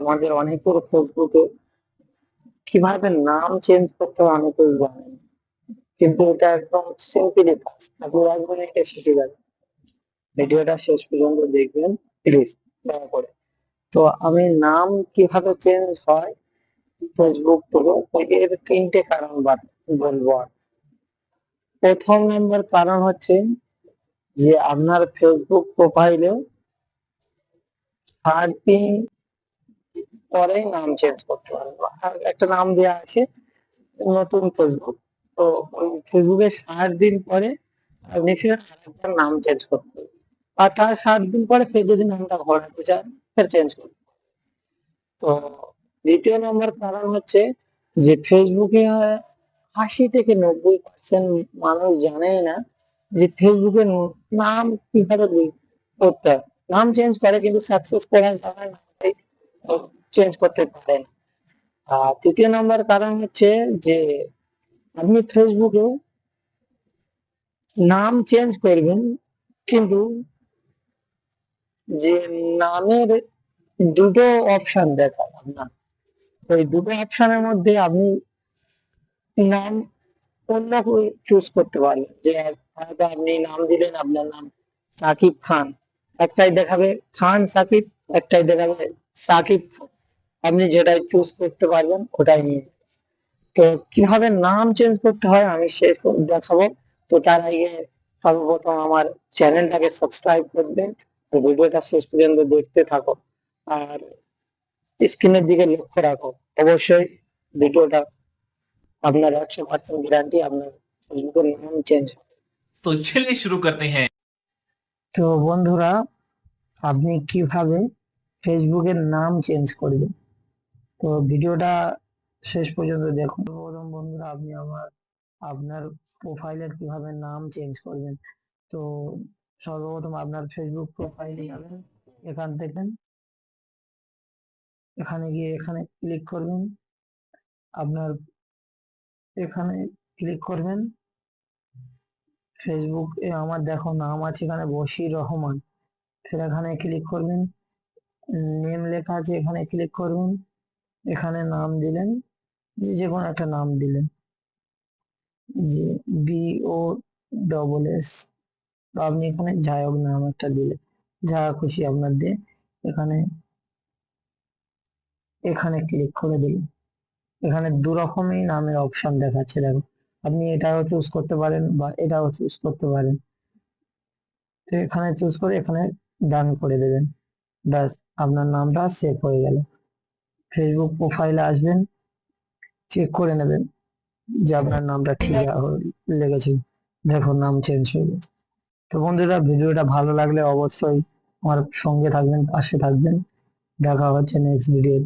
আমাদের অনেকের ফেসবুকে কীভাবে নাম চেঞ্জ করতে অনেকেই জানেন কিন্তু এটা একদম সিম্পলি কাজ। আপনি এক মিনিটে শিখে যাবেন। ভিডিওটা শেষ পর্যন্ত দেখবেন প্লিজ দয়া করে। তো আমি নাম কীভাবে চেঞ্জ হয়, ফেসবুক থেকে? এর তিনটে কারণ বলব। প্রথম নম্বর কারণ হচ্ছে যে আপনার ফেসবুক প্রোফাইলে আট পরেই নাম চেঞ্জ করতে পারব। আর একটা নাম দেওয়া আছে, নতুন ফেসবুক তো ওই ফেসবুকে ষাট দিন পরে আপনি নাম চেঞ্জ করতে। আর তার ষাট দিন পরে ফের যদি নামটা ঘোরাতে চান, ফের চেঞ্জ করতে তো দ্বিতীয় নম্বর কারণ হচ্ছে যে ফেসবুকে আশি থেকে নব্বই পার্সেন্ট মানুষ জানে না যে ফেসবুকে নাম কীভাবে করতে হয়। নাম চেঞ্জ করে কিন্তু সাকসেস নামটাই চেঞ্জ করতে পারেন। আর তৃতীয় নম্বর কারণ হচ্ছে যে, আপনি ফেসবুকে নাম চেঞ্জ করবেন, কিন্তু যে নামের দুটো অপশন দেখায় আপনার ওই দুটো অপশনের মধ্যে আপনি নাম অন্য চুজ করতে পারবেন যে হয়তো আপনি নাম দিলেন, আপনার নাম সাকিব খান। একটাই দেখাবে খান সাকিব, একটাই দেখাবে সাকিব খান। আপনি যেটা চুজ করতে পারবেন ওটাই নিয়ে তো কিভাবে নাম চেঞ্জ করতে হয় আমি সে দেখাবো তো তার আগে সর্বপ্রথম আমার চ্যানেলটাকে সাবস্ক্রাইব করবেন ভিডিওটা শেষ পর্যন্ত দেখতে থাকো আর স্ক্রিনের দিকে লক্ষ্য রাখো অবশ্যই ভিডিওটা আপনার একশো পার্সেंट গ্যারান্টি আপনার ফেসবুকের নাম চেঞ্জ তো চলে শুরু করতে হ্যাঁ তো বন্ধুরা আপনি কিভাবে ফেসবুকের নাম চেঞ্জ করবেন তো ভিডিওটা শেষ পর্যন্ত দেখুন। প্রথম বন্ধুরা, আপনি আমার, আপনার প্রোফাইলের কীভাবে নাম চেঞ্জ করবেন? তো সর্বপ্রথম আপনার ফেসবুক প্রোফাইলে যাবেন, এখান থেকে এখানে গিয়ে এখানে ক্লিক করবেন। আপনার এখানে ক্লিক করবেন। ফেসবুক এ আমার দেখো নাম আছে এখানে বশির রহমান। ফের এখানে ক্লিক করবেন নেম লেখা আছে এখানে ক্লিক করবেন। এখানে নাম দিলেন, যে যে কোনো একটা নাম দিলেন। যে বি ও ডবল এস বা আপনি এখানে যাই হোক নাম একটা দিলেন। যা খুশি আপনার দিয়ে এখানে এখানে ক্লিক করে দিলেন। এখানে দু রকমই নামের অপশন দেখাচ্ছে, দেখো। আপনি এটাও চুজ করতে পারেন বা এটাও চুজ করতে পারেন। তো এখানে চুজ করে এখানে ডান করে দেবেন। ব্যাস, আপনার নামটা সেভ হয়ে গেল। ফেসবুক প্রোফাইলে আসবেন চেক করে নেবেন যে আপনার নামটা ঠিক আ- লেগেছে দেখো নাম চেঞ্জ হয়ে গেছে। তো বন্ধুরা ভিডিওটা ভালো লাগলে অবশ্যই আমার সঙ্গে থাকবেন পাশে থাকবেন। দেখা হচ্ছে নেক্সট ভিডিও